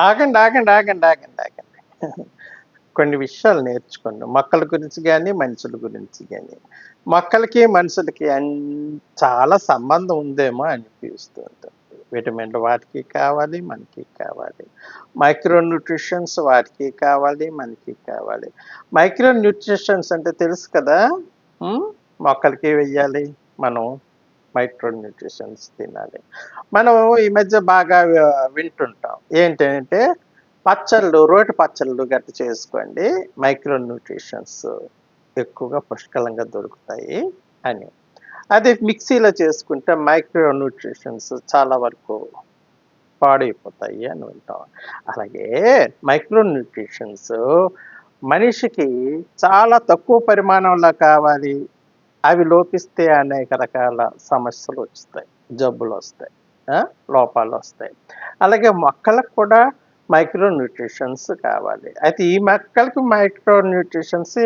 ఆగండి ఆగండి ఆగండి ఆగండి ఆగండి. కొన్ని విషయాలు నేర్చుకోండి. మొక్కల గురించి కానీ మనుషుల గురించి కానీ మొక్కలకి మనుషులకి అన్- చాలా సంబంధం ఉందేమో అనిపిస్తూ ఉంటుంది. విటమిన్లు వాటికి కావాలి మనకి కావాలి. మైక్రో న్యూట్రిషన్స్ వాటికి కావాలి మనకి కావాలి. మైక్రో న్యూట్రిషన్స్ అంటే తెలుసు కదా? మొక్కలకి వెయ్యాలి మనం. మైక్రో న్యూట్రిషన్స్ తినాలి. మనం ఈ మధ్య బాగా వింటుంటాం. ఏంటంటే పచ్చళ్ళు రోటి పచ్చళ్ళు గట్ట చేసుకోండి. మైక్రో న్యూట్రిషన్స్ ఎక్కువగా పుష్కలంగా దొరుకుతాయి అని. అదే మిక్సీలో చేసుకుంటే మైక్రో న్యూట్రిషన్స్ చాలా వరకు పాడైపోతాయి అని వింటాం. అలాగే మైక్రో న్యూట్రిషన్స్ మనిషికి చాలా తక్కువ పరిమాణంలో కావాలి. అవి లోపిస్తే అనేక రకాల సమస్యలు వస్తాయి జబ్బులు వస్తాయి లోపాలు వస్తాయి. అలాగే మొక్కలకు కూడా మైక్రో న్యూట్రిషన్స్ కావాలి. అయితే ఈ మొక్కలకి మైక్రో న్యూట్రిషన్స్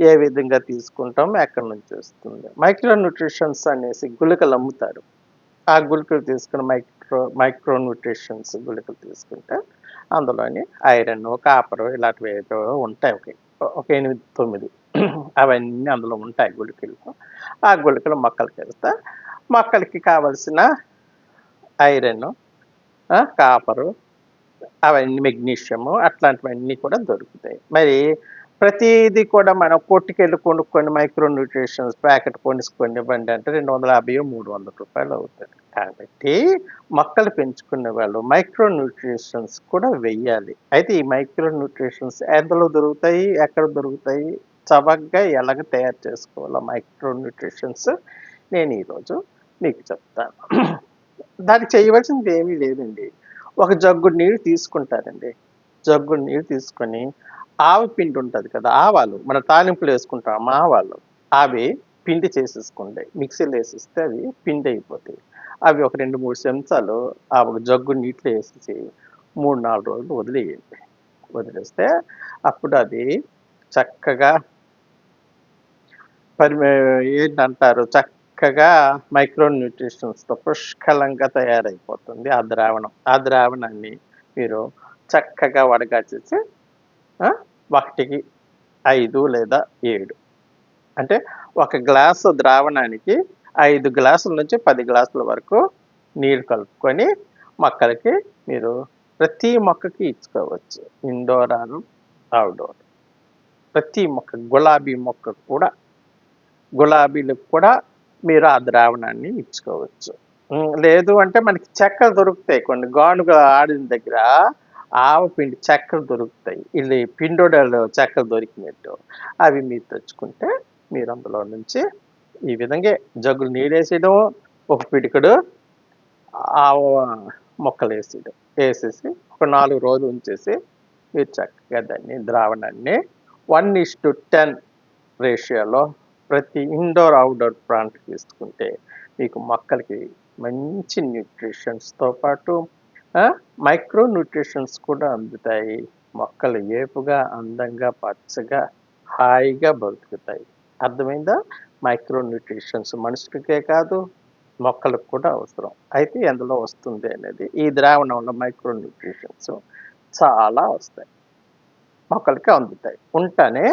ఏ విధంగా తీసుకుంటాం ఎక్కడి నుంచి వస్తుంది? మైక్రో న్యూట్రిషన్స్ అనేసి గుళికలు అమ్ముతారు. ఆ గుళికలు తీసుకుని మైక్రో మైక్రో న్యూట్రిషన్స్ గుళికలు తీసుకుంటే అందులోని ఐరన్ కాపర్ ఇలాంటివి ఏదో ఉంటాయి. ఒక ఒక ఎనిమిది తొమ్మిది అవన్నీ అందులో ఉంటాయి గుళికలు. ఆ గుళికలు మొక్కలకి వెళ్తా మొక్కలకి కావలసిన ఐరన్ కాపరు అవన్నీ మెగ్నీషియము అట్లాంటివన్నీ కూడా దొరుకుతాయి. మరి ప్రతిదీ కూడా మనం కొట్టుకెళ్ళి కొనుక్కొని మైక్రో న్యూట్రిషన్స్ ప్యాకెట్ కొనుక్కొని ఇవ్వండి అంటే రెండు వందల యాభై మూడు వందల రూపాయలు అవుతుంది. కాబట్టి మొక్కలు పెంచుకునే వాళ్ళు మైక్రో న్యూట్రిషన్స్ కూడా వెయ్యాలి. అయితే ఈ మైక్రో న్యూట్రిషన్స్ ఎందులో దొరుకుతాయి ఎక్కడ దొరుకుతాయి? చవకగా ఎలాగ తయారు చేసుకోవాలో మైక్రో న్యూట్రిషన్స్ నేను ఈరోజు మీకు చెప్తాను. దానికి చేయవలసింది ఏమీ లేదండి. ఒక జగ్గు నీరు తీసుకుంటారండి. జగ్గు నీరు తీసుకొని ఆవు పిండి ఉంటుంది కదా ఆవాలు మన తాలింపులు వేసుకుంటాం ఆవాలు అవి పిండి చేసేసుకోండి. మిక్సీలో వేసిస్తే అవి పిండి అయిపోతాయి. అవి ఒక రెండు మూడు చెంచాలు ఆ ఒక జగ్గు నీటిలో వేసేసి మూడు నాలుగు రోజులు వదిలేయండి. వదిలేస్తే అప్పుడు అది చక్కగా పరి ఏంటంటారు? చక్కగా మైక్రో న్యూట్రిషన్స్తో పుష్కలంగా తయారైపోతుంది ఆ ద్రావణం. ఆ ద్రావణాన్ని మీరు చక్కగా వడగాచేసి చేసి ఒకటికి ఐదు లేదా ఏడు. అంటే ఒక గ్లాసు ద్రావణానికి ఐదు గ్లాసుల నుంచి పది గ్లాసుల వరకు నీరు కలుపుకొని మొక్కలకి మీరు ప్రతి మొక్కకి ఇచ్చుకోవచ్చు. Indoor or outdoor. ప్రతి మొక్క గులాబీ మొక్క కూడా గులాబీలకు కూడా మీరు ఆ ద్రావణాన్ని ఇచ్చుకోవచ్చు. లేదు అంటే మనకి చెక్కలు దొరుకుతాయి కొన్ని. గానుగ ఆడిన దగ్గర ఆవ పిండి చెక్కలు దొరుకుతాయి. ఇది పిండోడలు చెక్కలు దొరికినట్టు అవి మీరు తెచ్చుకుంటే మీరు అందులో నుంచి ఈ విధంగా జగ్గులు నీళ్ళేసేయడం ఒక పిడికడు ఆవ మొక్కలు వేసేయడం వేసేసి ఒక నాలుగు రోజులు ఉంచేసి మీరు చక్కగా దాన్ని ద్రావణాన్ని వన్ ఇస్ టు టెన్ రేషియోలో ప్రతి ఇండోర్ అవుట్డోర్ ప్లాంట్ తీసుకుంటే మీకు మొక్కలకి మంచి న్యూట్రిషన్స్తో పాటు మైక్రో న్యూట్రిషన్స్ కూడా అందుతాయి. మొక్కలు ఏపుగా అందంగా పచ్చగా హాయిగా బతుకుతాయి. అర్థమైందా? మైక్రో న్యూట్రిషన్స్ మనుషులకే కాదు మొక్కలకు కూడా అవసరం. అయితే ఎందులో వస్తుంది అనేది ఈ ద్రావణంలో మైక్రో న్యూట్రిషన్స్ చాలా వస్తాయి. మొక్కలకి అందుతాయి. ఉంటానే